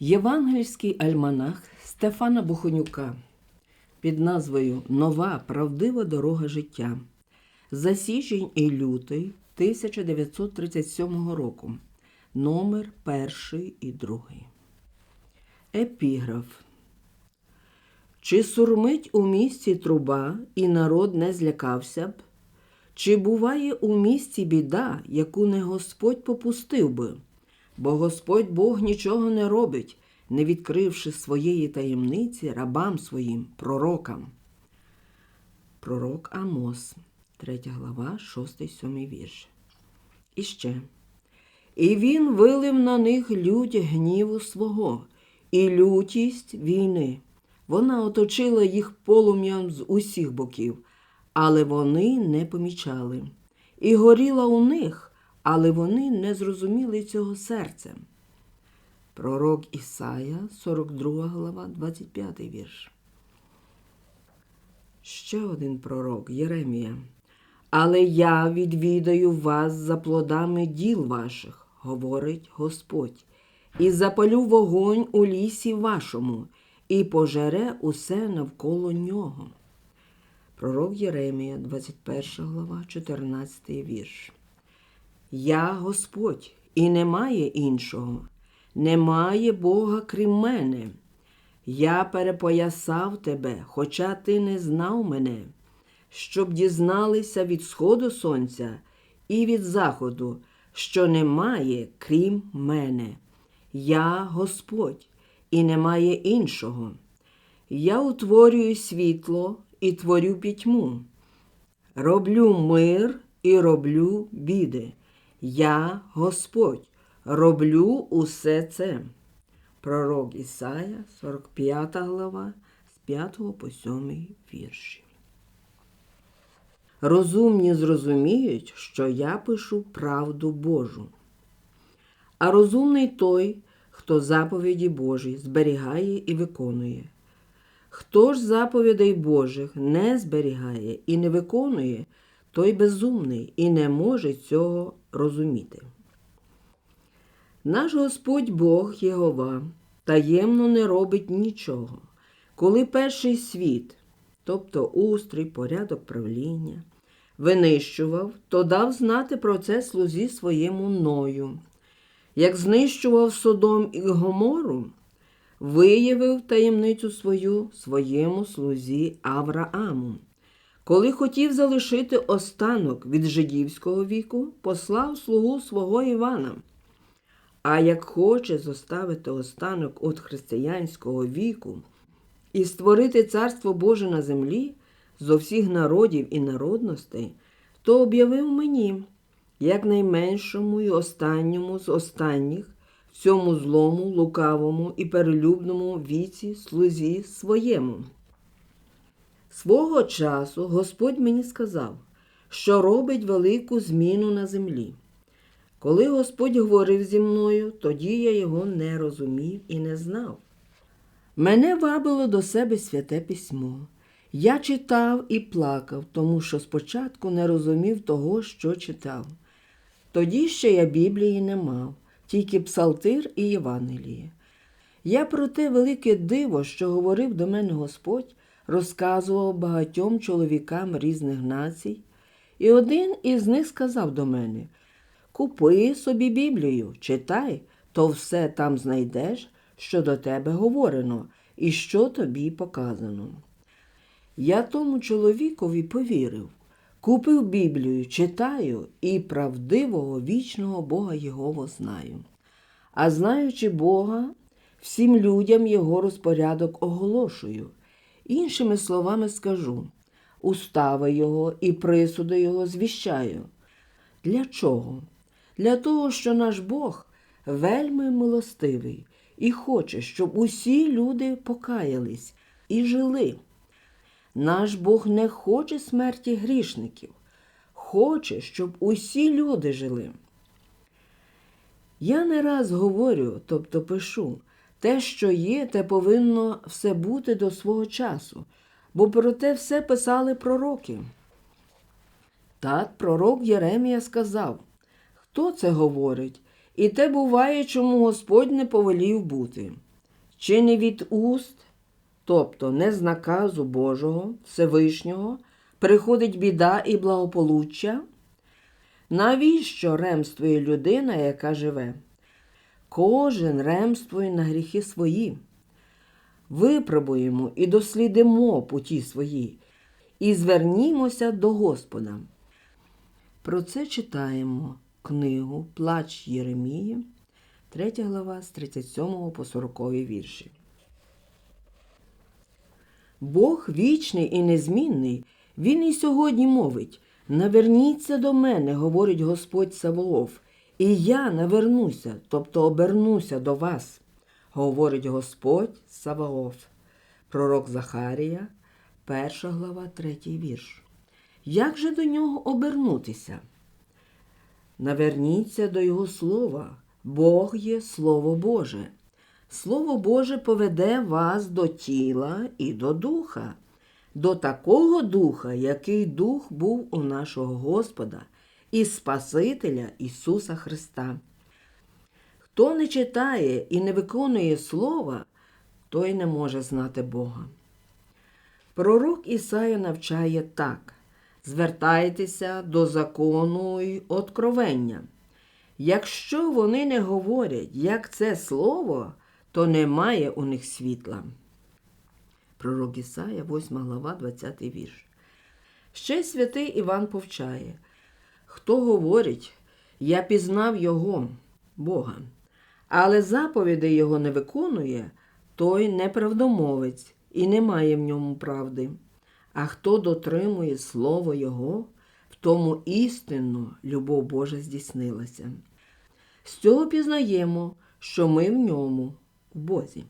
Євангельський альманах Стефана Бухонюка під назвою Нова правдива дорога життя за січень і лютий 1937 року. Номер перший і другий. Епіграф. Чи сурмить у місті труба, і народ не злякався б? Чи буває у місті біда, яку не Господь попустив би? Бо Господь Бог нічого не робить, не відкривши своєї таємниці рабам своїм, пророкам. Пророк Амос, 3 глава, 6-7 вірш. І ще. І він вилив на них лють гніву свого і лютість війни. Вона оточила їх полум'ям з усіх боків, але вони не помічали. І горіла у них, але вони не зрозуміли цього серцем. Пророк Ісая, 42 глава, 25 вірш. Ще один пророк Єремія. Але я відвідаю вас за плодами діл ваших, говорить Господь, і запалю вогонь у лісі вашому, і пожере усе навколо нього. Пророк Єремія, 21 глава, 14 вірш. Я Господь, і немає іншого, немає Бога крім мене. Я перепоясав тебе, хоча ти не знав мене, щоб дізналися від сходу сонця і від заходу, що немає крім мене. Я Господь, і немає іншого. Я утворюю світло і творю пітьму. Роблю мир і роблю біди. Я Господь, роблю усе це. Пророк Ісая, 45 глава, з 5 по 7 вірші. Розумні зрозуміють, що я пишу правду Божу. А розумний той, хто заповіді Божі зберігає і виконує. Хто ж заповідей Божих не зберігає і не виконує, той безумний і не може цього розуміти. Наш Господь Бог Єгова таємно не робить нічого. Коли перший світ, тобто устрій, порядок правління, винищував, то дав знати про це слузі своєму ною. Як знищував Содом і Гомору, виявив таємницю свою своєму слузі Аврааму. Коли хотів залишити останок від жидівського віку, послав слугу свого Івана. А як хоче зоставити останок від християнського віку і створити царство Боже на землі зо всіх народів і народностей, то об'явив мені, як найменшому і останньому з останніх, в цьому злому, лукавому і перелюбному віці слузі своєму. Свого часу Господь мені сказав, що робить велику зміну на землі. Коли Господь говорив зі мною, тоді я його не розумів і не знав. Мене вабило до себе святе письмо. Я читав і плакав, тому що спочатку не розумів того, що читав. Тоді ще я Біблії не мав, тільки Псалтир і Євангеліє. Я про те велике диво, що говорив до мене Господь, розказував багатьом чоловікам різних націй, і один із них сказав до мене: Купи собі Біблію, читай, то все там знайдеш, що до тебе говорено, і що тобі показано. Я тому чоловікові повірив, купив Біблію, читаю і правдивого вічного Бога Єгово знаю. А знаючи Бога, всім людям його розпорядок оголошую. Іншими словами скажу, устави Його і присуди Його звіщаю. Для чого? Для того, що наш Бог вельми милостивий і хоче, щоб усі люди покаялись і жили. Наш Бог не хоче смерті грішників, хоче, щоб усі люди жили. Я не раз говорю, тобто пишу, те, що є, те повинно все бути до свого часу, бо про те все писали пророки. Так пророк Єремія сказав, хто це говорить, і те буває, чому Господь не повелів бути. Чи не від уст, тобто не з наказу Божого, Всевишнього, приходить біда і благополуччя? Навіщо ремствує людина, яка живе? Кожен ремствує на гріхи свої. Випробуємо і дослідимо путі свої, і звернімося до Господа. Про це читаємо книгу Плач Єремії, 3 глава з 37 по 40 вірші. Бог вічний і незмінний, Він і сьогодні мовить Наверніться до мене, говорить Господь Саваоф, і я навернуся, тобто обернуся до вас, говорить Господь Саваоф. Пророк Захарія, 1 глава, 3 вірш. Як же до нього обернутися? Наверніться до Його слова. Бог є Слово Боже. Слово Боже поведе вас до тіла і до духа, до такого духа, який дух був у нашого Господа і Спасителя Ісуса Христа. Хто не читає і не виконує Слова, той не може знати Бога. Пророк Ісая навчає так: звертайтеся до закону й откровення. Якщо вони не говорять, як це слово, то немає у них світла. Пророк Ісая, 8 глава, 20 вірш. Ще святий Іван повчає, хто говорить, я пізнав Його, Бога, але заповідей Його не виконує, той неправдомовець і не має в ньому правди. А хто дотримує Слово Його, в тому істинно любов Божа здійснилася. З цього пізнаємо, що ми в ньому, в Бозі.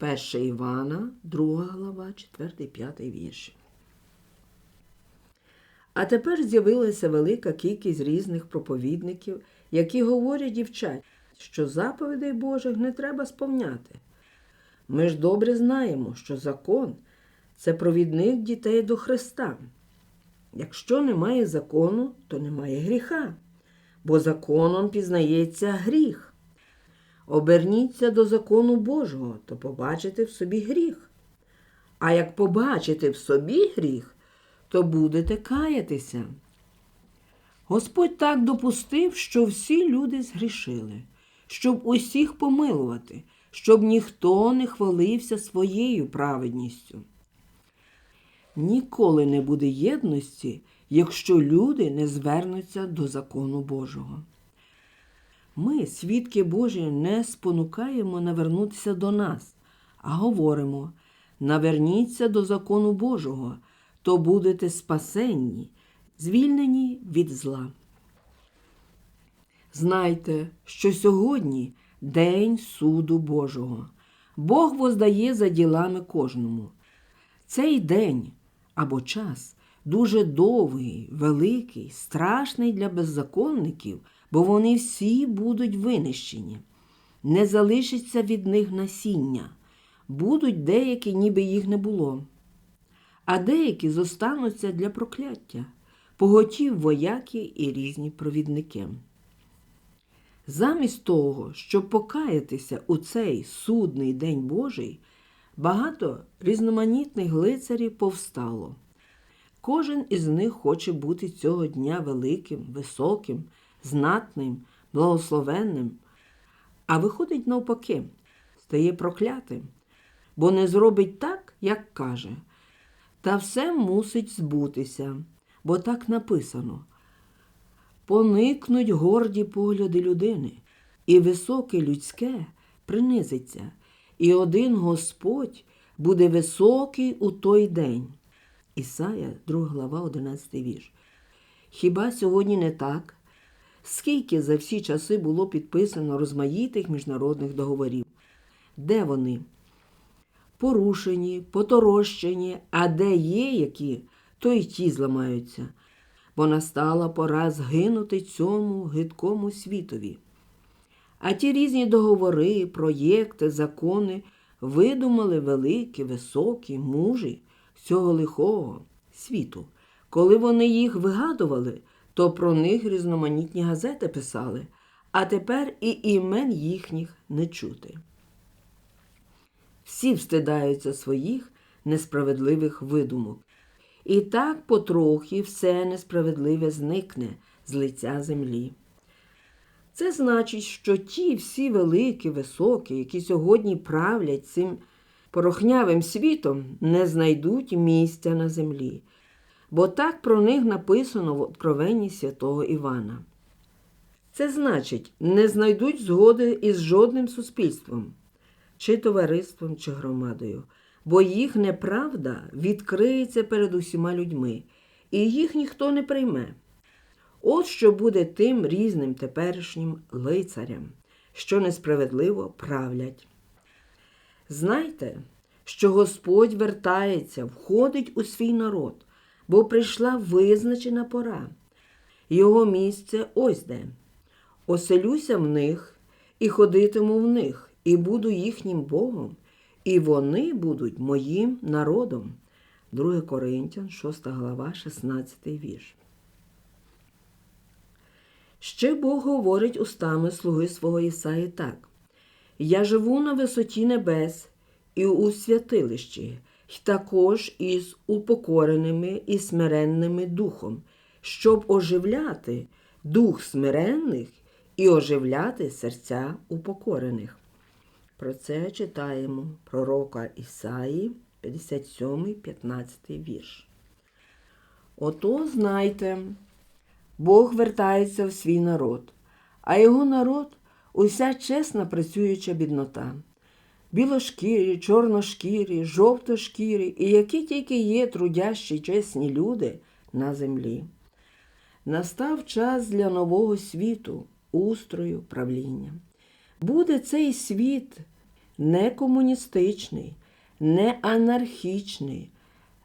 1 Івана, 2 глава, 4, 5 вірші. А тепер з'явилася велика кількість різних проповідників, які говорять і вчать, що заповідей Божих не треба сповняти. Ми ж добре знаємо, що закон це провідник дітей до Христа. Якщо немає закону, то немає гріха, бо законом пізнається гріх. Оберніться до закону Божого, то побачите в собі гріх. А як побачите в собі гріх, то будете каятися. Господь так допустив, що всі люди згрішили, щоб усіх помилувати, щоб ніхто не хвалився своєю праведністю. Ніколи не буде єдності, якщо люди не звернуться до закону Божого. Ми, свідки Божі, не спонукаємо навернутися до нас, а говоримо наверніться до закону Божого, то будете спасенні, звільнені від зла. Знайте, що сьогодні день суду Божого. Бог воздає за ділами кожному. Цей день або час дуже довгий, великий, страшний для беззаконників, бо вони всі будуть винищені. Не залишиться від них насіння, будуть деякі, ніби їх не було, а деякі зостануться для прокляття, поготів вояки і різні провідники. Замість того, щоб покаятися у цей судний день Божий, багато різноманітних глицарів повстало. Кожен із них хоче бути цього дня великим, високим, знатним, благословенним, а виходить навпаки, стає проклятим, бо не зробить так, як каже. Та все мусить збутися, бо так написано. Поникнуть горді погляди людини, і високе людське принизиться, і один Господь буде високий у той день. Ісая, 2 глава, 11 вірш. Хіба сьогодні не так? Скільки за всі часи було підписано розмаїтих міжнародних договорів? Де вони? Порушені, поторощені, а де є які, то й ті зламаються, бо настала пора згинути цьому гидкому світові. А ті різні договори, проєкти, закони видумали великі, високі, мужі цього лихого світу. Коли вони їх вигадували, то про них різноманітні газети писали, а тепер і імен їхніх не чути. Всі встидаються своїх несправедливих видумок. І так потрохи все несправедливе зникне з лиця землі. Це значить, що ті всі великі, високі, які сьогодні правлять цим порохнявим світом, не знайдуть місця на землі, бо так про них написано в Откровенні святого Івана. Це значить, не знайдуть згоди із жодним суспільством, чи товариством, чи громадою, бо їх неправда відкриється перед усіма людьми, і їх ніхто не прийме. От що буде тим різним теперішнім лицарям, що несправедливо правлять. Знайте, що Господь вертається, входить у свій народ, бо прийшла визначена пора. Його місце ось де. Оселюся в них і ходитиму в них, і буду їхнім Богом, і вони будуть моїм народом. 2 Коринтян, 6 глава, 16 вірш. Ще Бог говорить устами слуги свого Ісаї так: Я живу на висоті небес і у святилищі, й також із упокореними і смиренними духом, щоб оживляти дух смиренних і оживляти серця упокорених. Про це читаємо пророка Ісаї, 57, 15 вірш. Ото знайте, Бог вертається в свій народ, а його народ уся чесна працююча біднота. Білошкірі, чорношкірі, жовтошкірі і які тільки є трудящі чесні люди на землі. Настав час для нового світу, устрою, правління. Буде цей світ не комуністичний, не анархічний,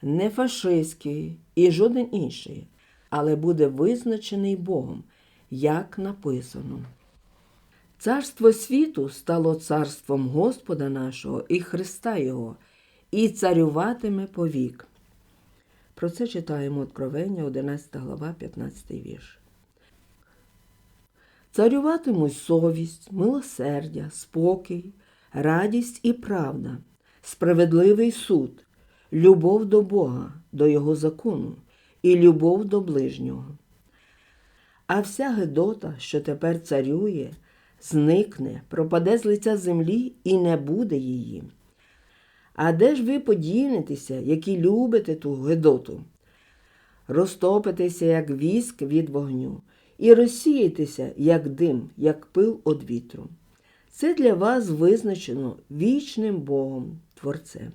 не фашистський і жоден інший, але буде визначений Богом, як написано. Царство світу стало царством Господа нашого і Христа Його, і царюватиме повік. Про це читаємо Откровення, 11 глава, 15 вірш. Царюватимуть совість, милосердя, спокій, радість і правда, справедливий суд, любов до Бога, до Його закону і любов до ближнього. А вся Гедота, що тепер царює, зникне, пропаде з лиця землі і не буде її. А де ж ви подінетеся, які любите ту Гедоту? Розтопитеся, як віск від вогню, і розсієтеся, як дим, як пил од вітру. Це для вас визначено вічним Богом, Творцем.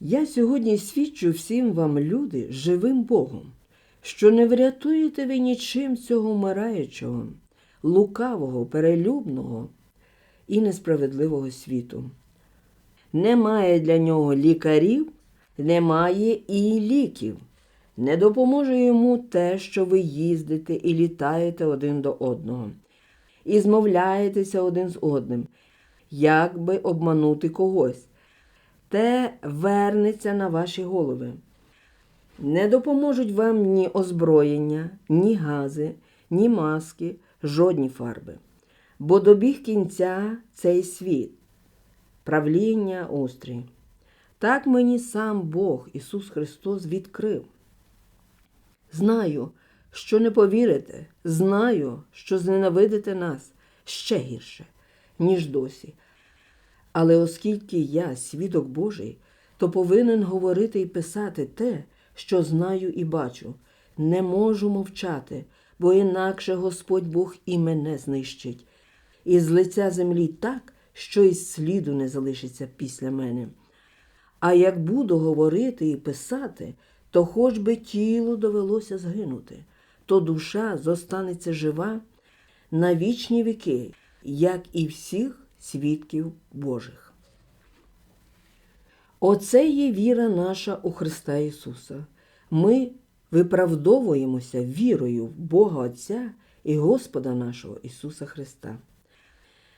Я сьогодні свідчу всім вам, люди, живим Богом, що не врятуєте ви нічим цього вмираючого, лукавого, перелюбного і несправедливого світу. Немає для нього лікарів, немає і ліків. Не допоможе йому те, що ви їздите і літаєте один до одного, і змовляєтеся один з одним, як би обманути когось. Те вернеться на ваші голови. Не допоможуть вам ні озброєння, ні гази, ні маски, жодні фарби. Бо добіг кінця цей світ, правління устрій. Так мені сам Бог Ісус Христос відкрив. Знаю, що не повірите, знаю, що зненавидите нас ще гірше, ніж досі. Але оскільки я свідок Божий, то повинен говорити і писати те, що знаю і бачу. Не можу мовчати, бо інакше Господь Бог і мене знищить, і з лиця землі так, що й сліду не залишиться після мене. А як буду говорити і писати, то хоч би тілу довелося згинути, то душа зостанеться жива на вічні віки, як і всіх свідків Божих. Оце є віра наша у Христа Ісуса. Ми виправдовуємося вірою в Бога Отця і Господа нашого Ісуса Христа.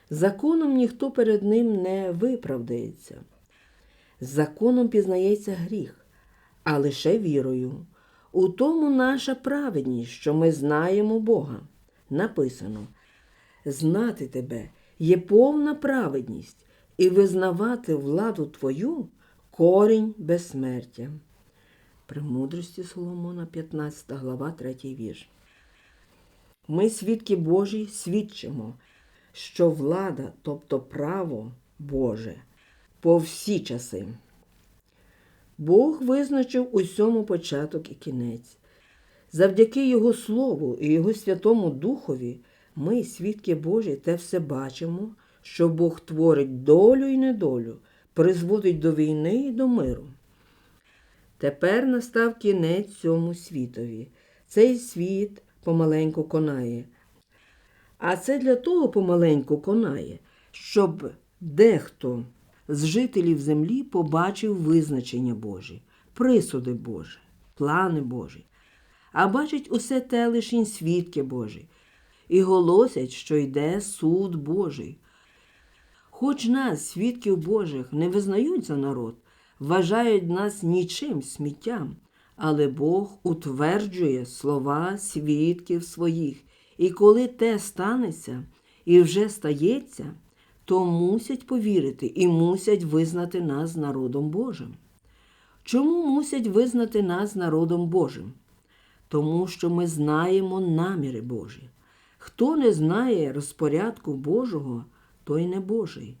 Законом ніхто перед Ним не виправдається. Законом пізнається гріх, а лише вірою. У тому наша праведність, що ми знаємо Бога. Написано: знати тебе є повна праведність, і визнавати владу твою корінь безсмертя. Премудрості Соломона, 15 глава, 3 вірш. Ми, свідки Божі, свідчимо, що влада, тобто право Боже, по всі часи. Бог визначив усьому початок і кінець. Завдяки Його Слову і Його Святому Духові ми, свідки Божі, те все бачимо, що Бог творить долю і недолю, призводить до війни і до миру. Тепер настав кінець цьому світові. Цей світ помаленьку конає. А це для того помаленьку конає, щоб дехто з жителів землі побачив визначення Божі, присуди Божі, плани Божі, а бачить усе те лишінь свідки Божі, і голосять, що йде суд Божий. Хоч нас, свідків Божих, не визнають за народ, вважають нас нічим сміттям, але Бог утверджує слова свідків своїх, і коли те станеться і вже стається, то мусять повірити і мусять визнати нас народом Божим. Чому мусять визнати нас народом Божим? Тому що ми знаємо наміри Божі. Хто не знає розпорядку Божого, той не Божий,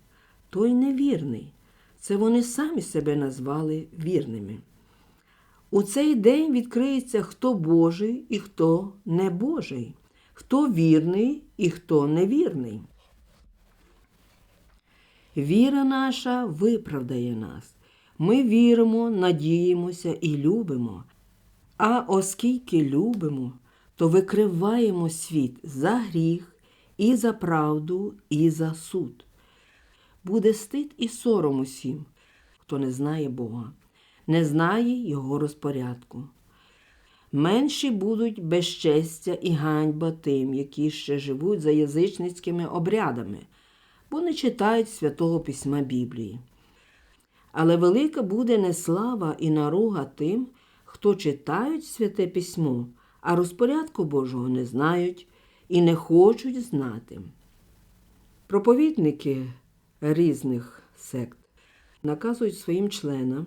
той невірний. Це вони самі себе назвали вірними. У цей день відкриється, хто Божий і хто не Божий, хто вірний і хто невірний. Віра наша виправдає нас. Ми віримо, надіємося і любимо. А оскільки любимо, то викриваємо світ за гріх, і за правду, і за суд. Буде стид і сором усім, хто не знає Бога, не знає Його розпорядку. Менші будуть безчестя і ганьба тим, які ще живуть за язичницькими обрядами, бо не читають святого письма Біблії. Але велика буде неслава і наруга тим, хто читають святе письмо, а розпорядку Божого не знають і не хочуть знати. Проповідники різних сект наказують своїм членам,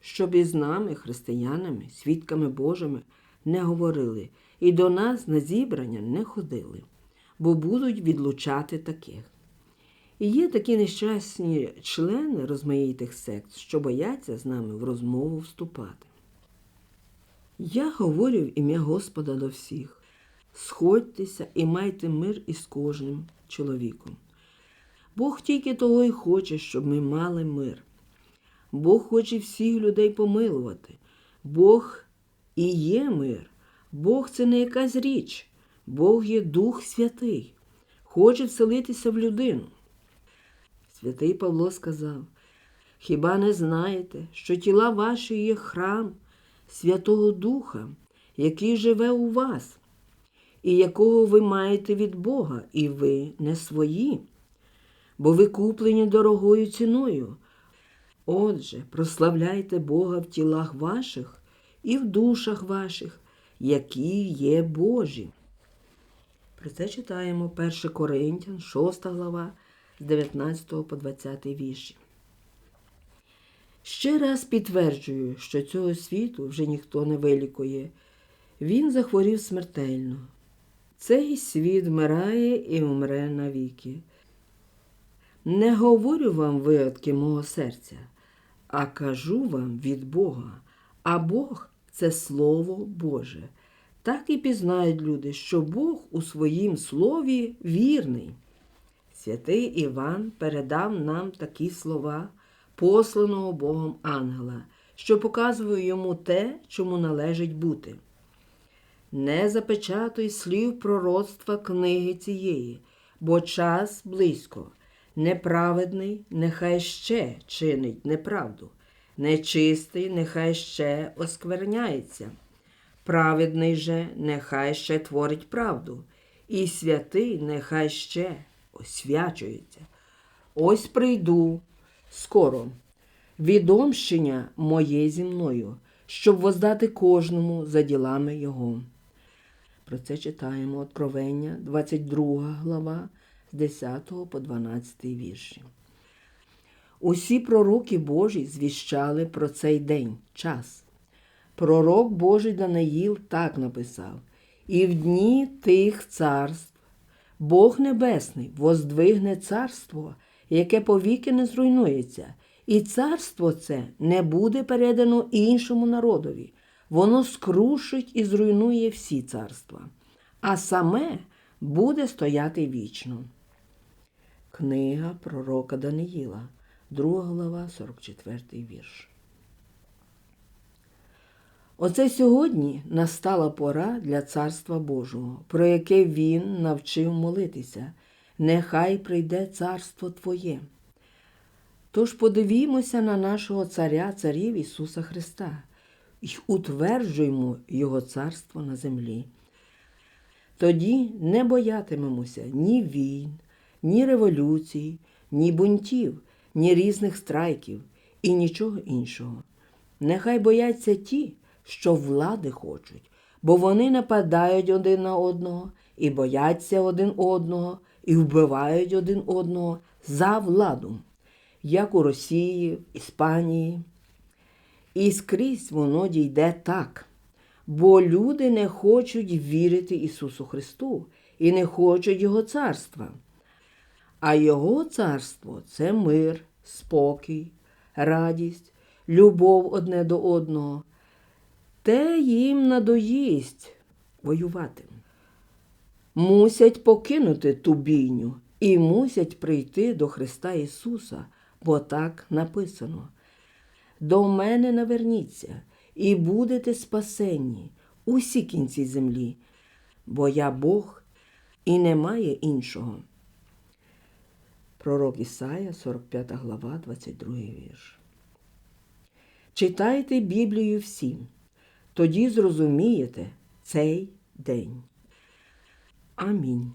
щоб із нами, християнами, свідками Божими, не говорили і до нас на зібрання не ходили, бо будуть відлучати таких. І є такі нещасні члени розмаїтих сект, що бояться з нами в розмову вступати. Я говорю в ім'я Господа до всіх сходьтеся і майте мир із кожним чоловіком. Бог тільки того й хоче, щоб ми мали мир. Бог хоче всіх людей помилувати. Бог і є мир. Бог це не якась річ. Бог є Дух Святий, хоче вселитися в людину. Святий Павло сказав: Хіба не знаєте, що тіла ваші є храм Святого Духа, який живе у вас, і якого ви маєте від Бога, і ви не свої, бо ви куплені дорогою ціною. Отже, прославляйте Бога в тілах ваших і в душах ваших, які є Божі. Про це читаємо 1 Коринтян, 6 глава, з 19 по 20 вірші. Ще раз підтверджую, що цього світу вже ніхто не вилікує. Він захворів смертельно. Цей світ вмирає і вмре навіки. Не говорю вам вигадки мого серця, а кажу вам від Бога, а Бог це Слово Боже. Так і пізнають люди, що Бог у своїм слові вірний. Святий Іван передав нам такі слова посланого Богом ангела, що показує йому те, чому належить бути. Не запечатуй слів пророцтва книги цієї, бо час близько. Неправедний нехай ще чинить неправду, нечистий нехай ще оскверняється, праведний же нехай ще творить правду, і святий нехай ще освячується. Ось прийду скоро, відомщення моє зі мною, щоб воздати кожному за ділами Його. Про це читаємо Откровення, 22 глава, з 10 по 12 вірші. Усі пророки Божі звіщали про цей день, час. Пророк Божий Даниїл так написав: І в дні тих царств Бог Небесний воздвигне царство, яке повіки не зруйнується, і царство це не буде передано іншому народові. Воно скрушить і зруйнує всі царства, а саме буде стояти вічно. Книга пророка Даниїла, 2 глава, 44 вірш. Оце сьогодні настала пора для Царства Божого, про яке Він навчив молитися. Нехай прийде царство Твоє. Тож подивімося на нашого Царя, Царів Ісуса Христа і утверджуємо Його царство на землі. Тоді не боятимемося ні війн, ні революцій, ні бунтів, ні різних страйків і нічого іншого. Нехай бояться ті, що влади хочуть, бо вони нападають один на одного і бояться один одного, і вбивають один одного за владу, як у Росії, в Іспанії. І скрізь воно дійде так. Бо люди не хочуть вірити Ісусу Христу і не хочуть Його царства. А Його царство це мир, спокій, радість, любов одне до одного. Те їм надоїсть воювати. Мусять покинути ту бійню і мусять прийти до Христа Ісуса, бо так написано. До мене наверніться, і будете спасенні усі кінці землі, бо я Бог і немає іншого. Пророк Ісая, 45 глава, 22 вірш. Читайте Біблію всім, тоді зрозумієте цей день. Амінь.